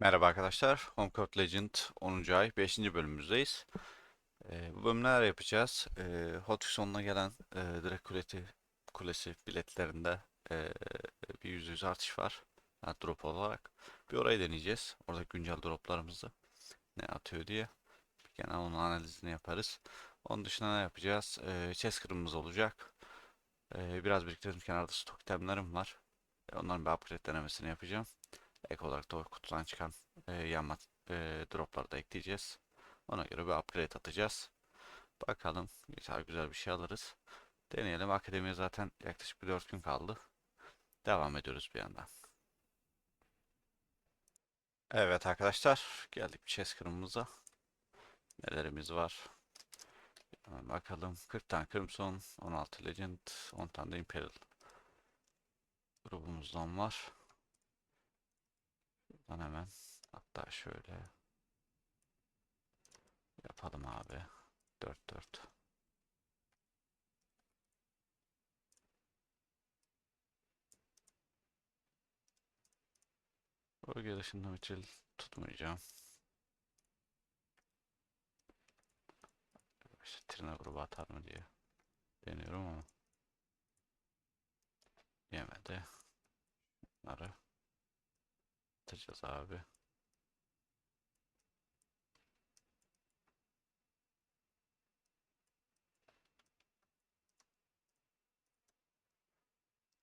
Merhaba arkadaşlar. Homecourt Legend 10. ay 5. bölümümüzdeyiz. Ee, bu bölüm neler yapacağız? Ee, Hot sonuna gelen e, direkt kulesi, kulesi biletlerinde e, bir %100 artış var. Yani drop olarak. Bir orayı deneyeceğiz. Orada güncel droplarımızı ne atıyor diye. Genel onun analizini yaparız. Onun dışında ne yapacağız? Ee, chest kırmımız olacak. Ee, biraz biriktirdim. Kenarda stok itemlerim var. Onların bir upgrade denemesini yapacağım. Ek olarak da kutudan çıkan e, yanma e, dropları da ekleyeceğiz. Ona göre bir upgrade atacağız. Bakalım güzel güzel bir şey alırız. Deneyelim. Akademiye zaten yaklaşık bir 4 gün kaldı. Devam ediyoruz bir yandan. Evet arkadaşlar geldik chess kırmımıza. Nelerimiz var? Hemen bakalım. 40 tane Crimson, 16 Legend, 10 tane de Imperial grubumuzdan var. Buradan hemen hatta şöyle yapalım abi. 4 4. Bölge dışında mitril tutmayacağım. İşte trine grubu atar mı diye deniyorum ama yemedi. Bunları atacağız abi.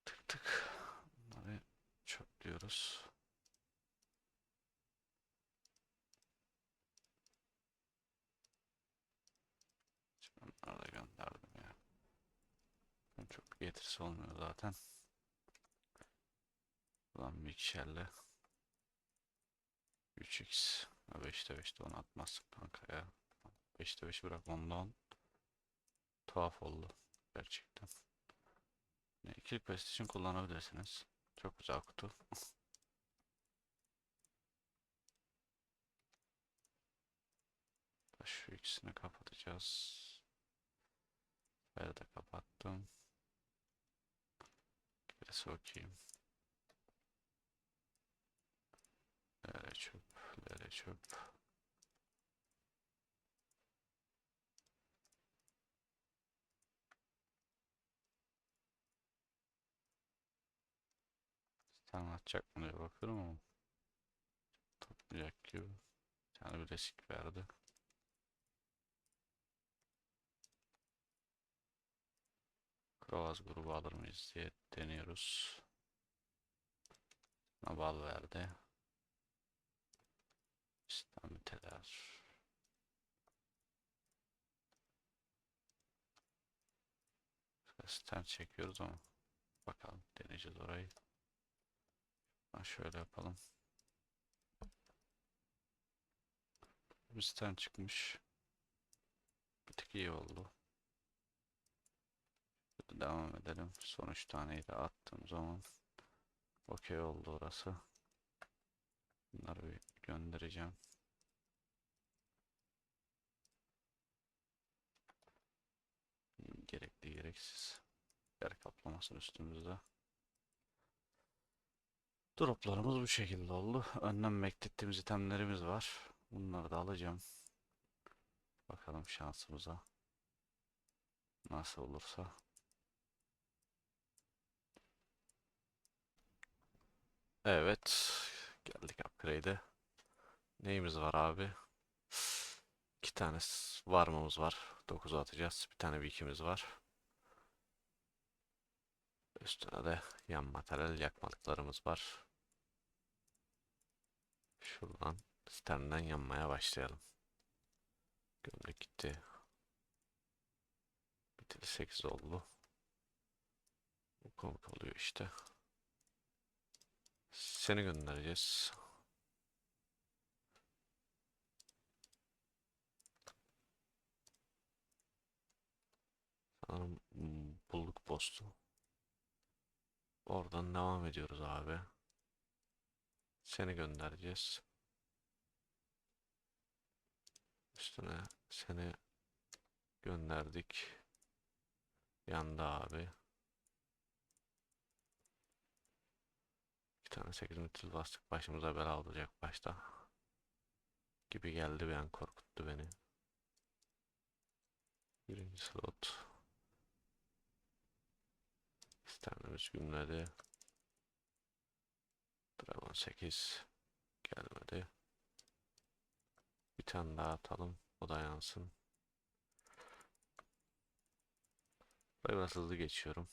Tık tık. Bunları çöplüyoruz. Bunları da gönderdim ya. Çok getirisi olmuyor zaten. Ulan bir ikişerle 3x 5'te 5'te 10 atmazsın kanka ya. 5'te 5 bırak ondan. Tuhaf oldu gerçekten. Ne, İkili quest için kullanabilirsiniz. Çok güzel kutu. Şu ikisini kapatacağız. Böyle de kapattım. Gerisi okuyayım. Lere çöp, çöp. Sen atacak mı diye bakıyorum ama toplayacak gibi. Bir tane verdi. Krovaz grubu alır mıyız diye deniyoruz. Nabal verdi. İslamiteler. Stand çekiyoruz ama bakalım deneyeceğiz orayı. Ha, şöyle yapalım. Bir çıkmış. Bir tık iyi oldu. Devam edelim. Son 3 taneyi de attığım zaman okey oldu orası. Bunları bir göndereceğim. Gerekli gereksiz. Yer kaplamasın üstümüzde. Droplarımız bu şekilde oldu. Önden beklettiğimiz itemlerimiz var. Bunları da alacağım. Bakalım şansımıza. Nasıl olursa. Evet. Geldik upgrade'e. Neyimiz var abi? İki tane varmamız var. 9'u atacağız. Bir tane bir var. Üstüne de yan materyal yakmalıklarımız var. Şuradan sternden yanmaya başlayalım. Gömlek gitti. Biteli 8 oldu. Bu komik oluyor işte. Seni göndereceğiz. Sanırım hmm, bulduk postu. Oradan devam ediyoruz abi. Seni göndereceğiz. Üstüne seni gönderdik. Yanda abi. İki tane 8 metre bastık başımıza bela olacak başta. Gibi geldi bir an korkuttu beni. Birinci slot. İstenmemiz gümledi. Dragon 8 gelmedi. Bir tane daha atalım. O da yansın. Burayı biraz hızlı geçiyorum.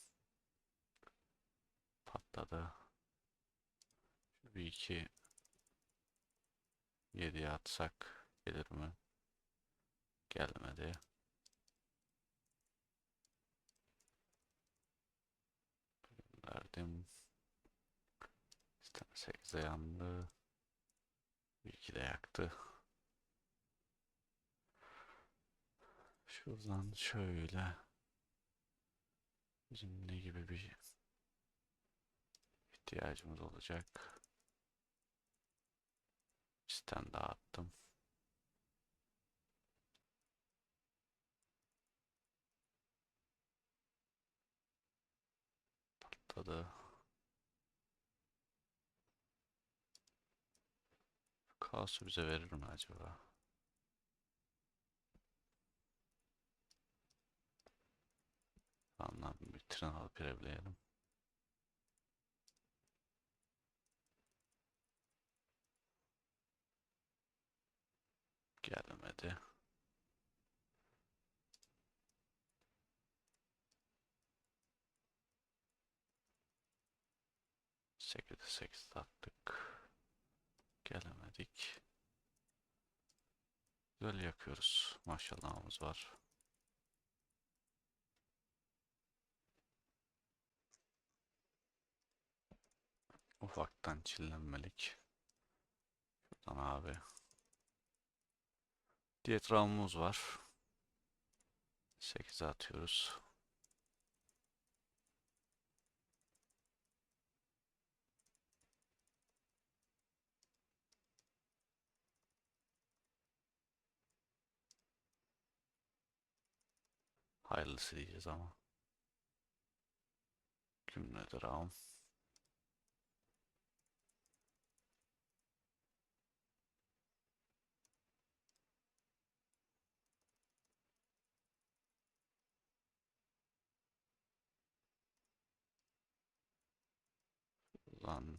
Patladı. Bir iki 7'ye atsak gelir mi? Gelmedi. Verdim. İster 8'e yandı. Bir iki de yaktı. Şuradan şöyle bizim ne gibi bir ihtiyacımız olacak. Siten dağıttım. Patladı. Kaosu bize verir mi acaba? Anlam bir tren alıp irevleyelim. 8'e 8 attık. Gelemedik. Güzel yakıyoruz. Maşallahımız var. Ufaktan çillenmelik. Şuradan abi. Diyet var. 8'e atıyoruz. Hayırlısı diyeceğiz ama. Cümledir ağam. Lan.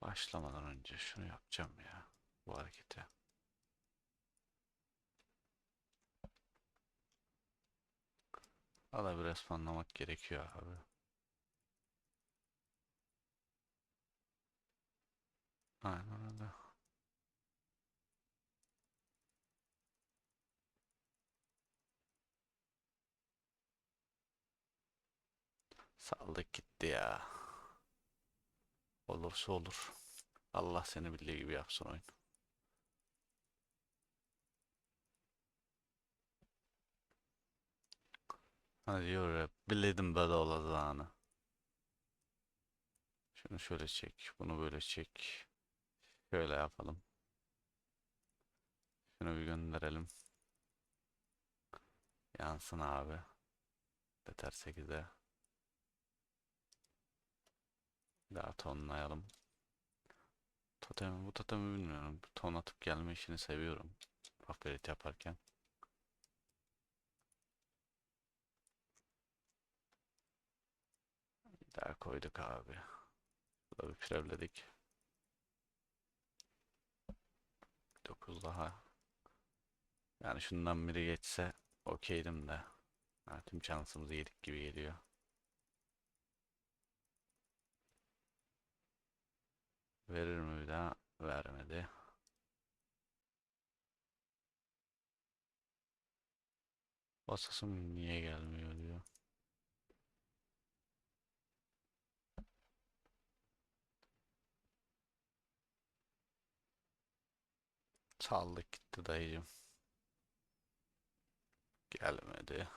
Başlamadan önce şunu yapacağım ya. Bu hareketi. Valla biraz fanlamak gerekiyor abi. Aynen öyle. Saldık gitti ya. Olursa olur. Allah seni bildiği gibi yapsın oyun. Hadi yürü. Bildim böyle olacağını. Şunu şöyle çek. Bunu böyle çek. Şöyle yapalım. Şunu bir gönderelim. Yansın abi. Yeter 8'e. Daha tonlayalım. Totemi, bu totemi bilmiyorum. Ton atıp gelme işini seviyorum. Upgrade yaparken. Daha koyduk abi. Burada bir pirevledik. 9 daha. Yani şundan biri geçse okeydim de. Ha, tüm şansımızı yedik gibi geliyor. Verir mi bir daha? Vermedi. Basasım niye gelmiyor diyor. Saldık gitti dayıcım. Gelmedi.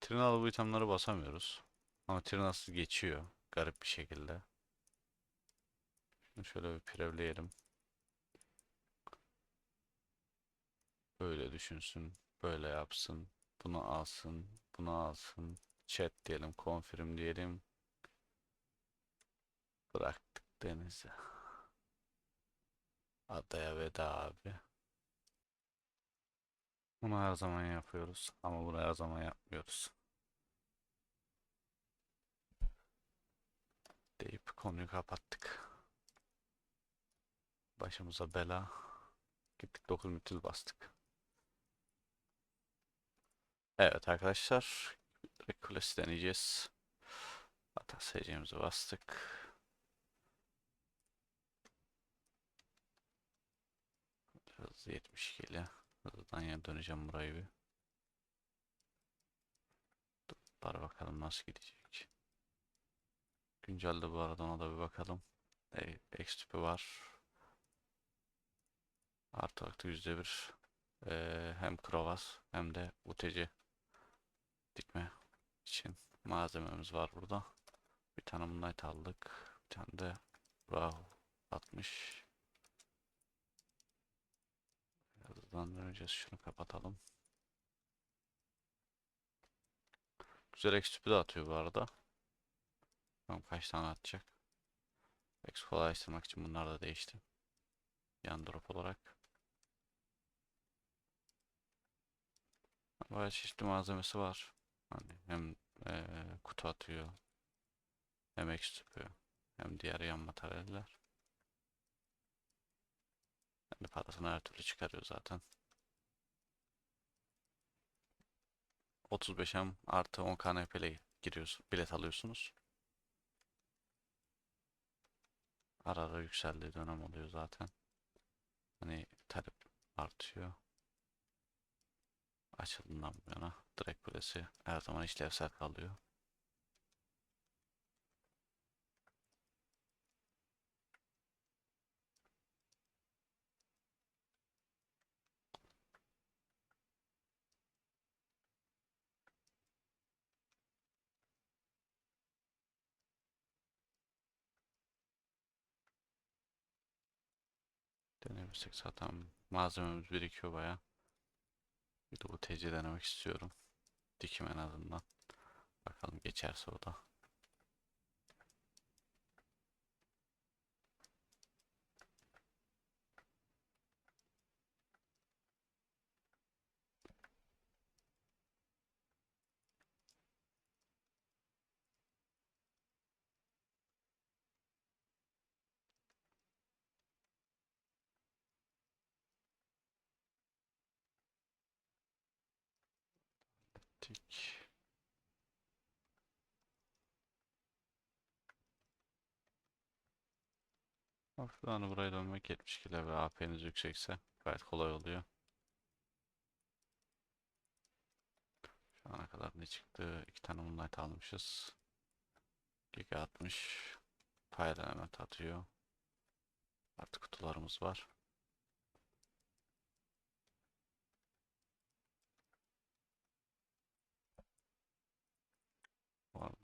Trinalı bu itemleri basamıyoruz. Ama Trinasız geçiyor. garip bir şekilde. Şunu şöyle bir prevleyelim. Böyle düşünsün. Böyle yapsın. Bunu alsın. Bunu alsın. Chat diyelim. Confirm diyelim. Bıraktık denize. Adaya veda abi. Bunu her zaman yapıyoruz. Ama bunu her zaman yapmıyoruz. Deyip konuyu kapattık. Başımıza bela. Gittik 9 mitil bastık. Evet arkadaşlar. Kulesi deneyeceğiz. Hatta SC'mizi bastık. Hızlı 72 ile. Hızlıdan yana döneceğim burayı bir. Dur bakalım nasıl gidecek. Güncelde bu arada ona da bir bakalım. E, X tüpü var. Artı artı yüzde bir. Ee, hem Krovas hem de UTC dikme için malzememiz var burada. Bir tane Moonlight aldık. Bir tane de Rahu 60. Hızdan döneceğiz. Şunu kapatalım. Güzel X tüpü de atıyor bu arada. Bakalım kaç tane atacak. X kolaylaştırmak için bunlar da değişti. Yan drop olarak. Bayağı çeşitli malzemesi var. Hani hem eee, kutu atıyor. Hem tüpü. Hem diğer yan materyaller. Yani parasını her türlü çıkarıyor zaten. 35M artı 10 KNP'le giriyorsun, bilet alıyorsunuz. Ara ara yükseldiği dönem oluyor zaten. Hani talep artıyor. Açıldığından bu yana direkt kulesi her zaman işlevsel kalıyor. Denemiştik zaten malzememiz birikiyor baya. Bir de bu TC denemek istiyorum. Dikim en azından. Bakalım geçerse o da. Tik. Hafiften buraya dönmek 72 level AP'niz yüksekse gayet kolay oluyor. Şu ana kadar ne çıktı? İki tane Moonlight almışız. Giga 60. Fire element atıyor. Artık kutularımız var.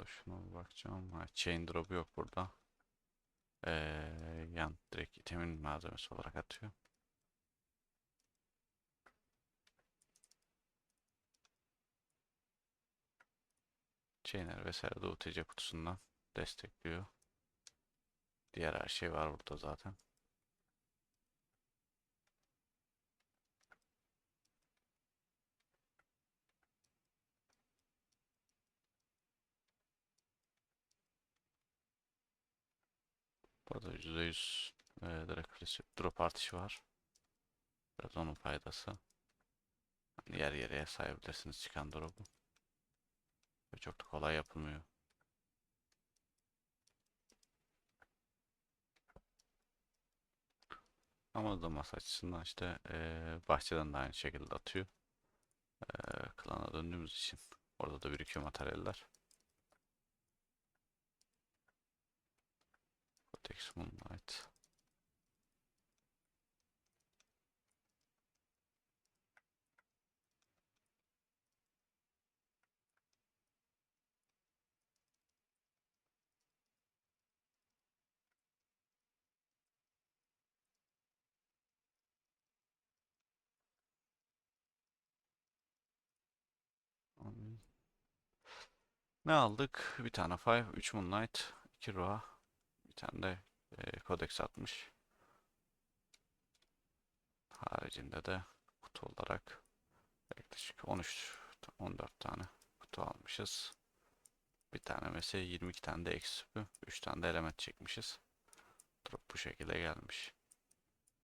Bu arada şuna bir bakacağım. Ha, chain drop'u yok burada. Ee, yan direkt itemin malzemesi olarak atıyor. Chainer vesaire de UTC kutusundan destekliyor. Diğer her şey var burada zaten. Burada %100 e, direkt kulesi drop artışı var. Biraz onun faydası. Hani yer yere sayabilirsiniz çıkan drop'u. Çok da kolay yapılmıyor. Ama da masa açısından işte e, bahçeden de aynı şekilde atıyor. E, klana döndüğümüz için orada da birikiyor materyaller. takes moonlight. Ne aldık? Bir tane Five, 3 Moonlight, 2 Roa, bir tane de e, atmış. Haricinde de kutu olarak yaklaşık 13, 14 tane kutu almışız. Bir tane mesela 22 tane de eksi 3 tane de element çekmişiz. Drop bu şekilde gelmiş.